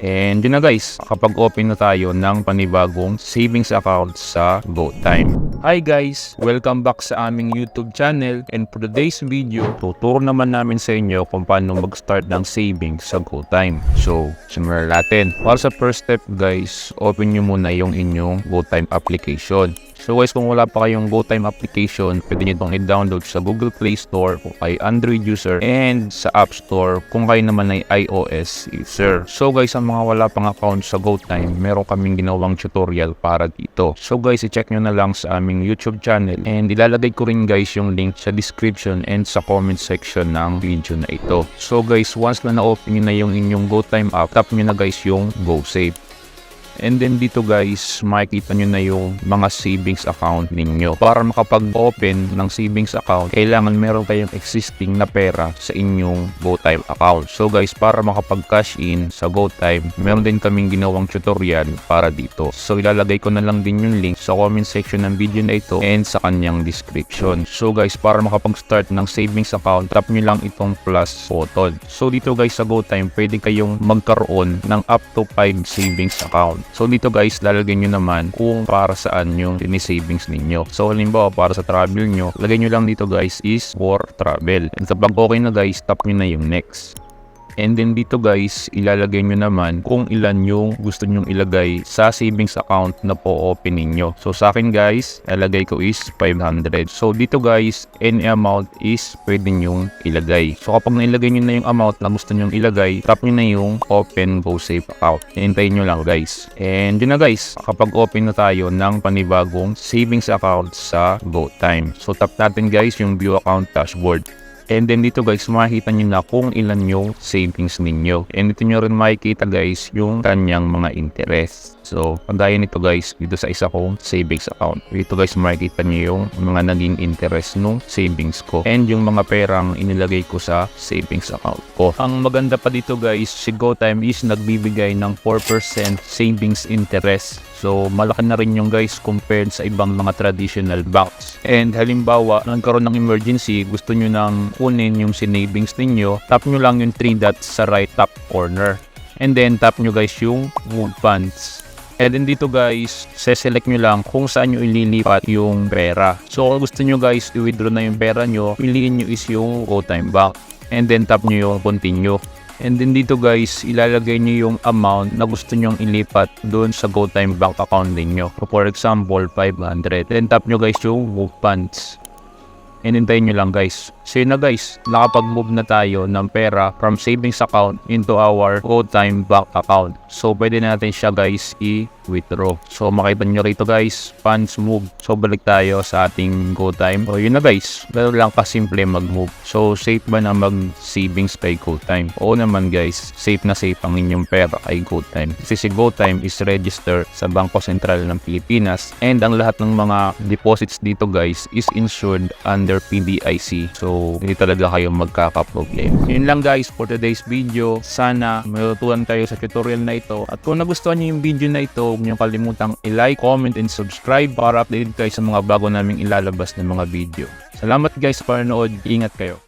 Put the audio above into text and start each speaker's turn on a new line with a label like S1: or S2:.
S1: And yun na guys, kapag open na tayo ng panibagong savings account sa GoTime. Hi guys! Welcome back sa aming YouTube channel and for today's video, tuturo naman namin sa inyo kung paano mag-start ng savings sa GoTime. So, simulan natin. Para sa first step guys, open nyo muna yung inyong GoTime application. So guys, kung wala pa kayong GoTime application, pwede nyo itong i-download sa Google Play Store kung kayo Android user and sa App Store kung kayo naman ay iOS user. So guys, ang mga wala pang account sa GoTime, meron kaming ginawang tutorial para dito. So guys, i-check nyo na lang sa aming YouTube channel and ilalagay ko rin guys yung link sa description and sa comment section ng video na ito. So guys, once na na-open nyo na yung inyong GoTime app, tap nyo na guys yung GoSave. And then dito guys, makikita nyo na yung mga savings account ninyo. Para makapag-open ng savings account, kailangan meron kayong existing na pera sa inyong GoTime account. So guys, para makapag-cash in sa GoTime, meron din kaming ginawang tutorial para dito. So ilalagay ko na lang din yung link sa comment section ng video na ito and sa kanyang description. So guys, para makapag-start ng savings account, tap nyo lang itong plus button. So dito guys sa GoTime, pwede kayong magkaroon ng up to 5 savings account. So dito guys, lalagay nyo naman kung para saan yung savings ninyo. So halimbawa para sa travel nyo, lagay nyo lang dito guys is for travel. And kapag okay na guys, tap nyo na yung next. And then dito guys, ilalagay nyo naman kung ilan yung gusto nyong ilagay sa savings account na po open ninyo. So sa akin guys, ilagay ko is 500. So dito guys, any amount is pwede nyong ilagay. So kapag nailagay nyo na yung amount na gusto nyong ilagay, tap nyo na yung open go save account. Hintayin nyo lang guys. And yun na guys, kapag open na tayo ng panibagong savings account sa GoTime. So tap natin guys yung view account dashboard. And then dito guys, makikita nyo na kung ilan yung savings ninyo. And dito nyo rin makikita guys yung kanyang mga interest. So, kagaya nito guys, dito sa isa kong savings account. Dito guys, makikita nyo yung mga naging interest nung savings ko. And yung mga perang inilagay ko sa savings account ko. Ang maganda pa dito guys, si GoTime is nagbibigay ng 4% savings interest. So, malaki na rin yung guys compared sa ibang mga traditional banks. And halimbawa, nagkaroon ng emergency, gusto nyo nang kunin yung sinavings ninyo, tap nyo lang yung 3 dots sa right top corner. And then, tap nyo guys yung move funds. And then dito guys, seselect nyo lang kung saan nyo ililipat yung pera. So kung gusto nyo guys i-withdraw na yung pera nyo, piliin nyo is yung GoTime Bank. And then tap nyo yung continue. And then dito guys, ilalagay nyo yung amount na gusto nyong ilipat doon sa GoTime Bank account ninyo. So for example, 500. Then tap nyo guys yung move funds. And hintayin nyo lang guys. So yun na guys, nakapag-move na tayo ng pera from savings account into our GoTime bank account. So pwede natin siya guys i-withdraw. So makita nyo rito guys, funds move. So balik tayo sa ating GoTime. So yun na guys, ganun lang kasimple mag-move. So safe ba na mag-savings kay GoTime? Oo naman guys, safe na safe ang inyong pera kay GoTime. Kasi si GoTime is registered sa Bangko Sentral ng Pilipinas and ang lahat ng mga deposits dito guys is insured under PDIC. So hindi talaga kayo magkakaproblem. Yun lang guys for today's video. Sana matutunan kayo sa tutorial na ito. At kung nagustuhan niyo yung video na ito, huwag niyo kalimutang i-like, comment, and subscribe para updated kayo sa mga bago naming ilalabas na mga video. Salamat guys sa panonood. Ingat kayo.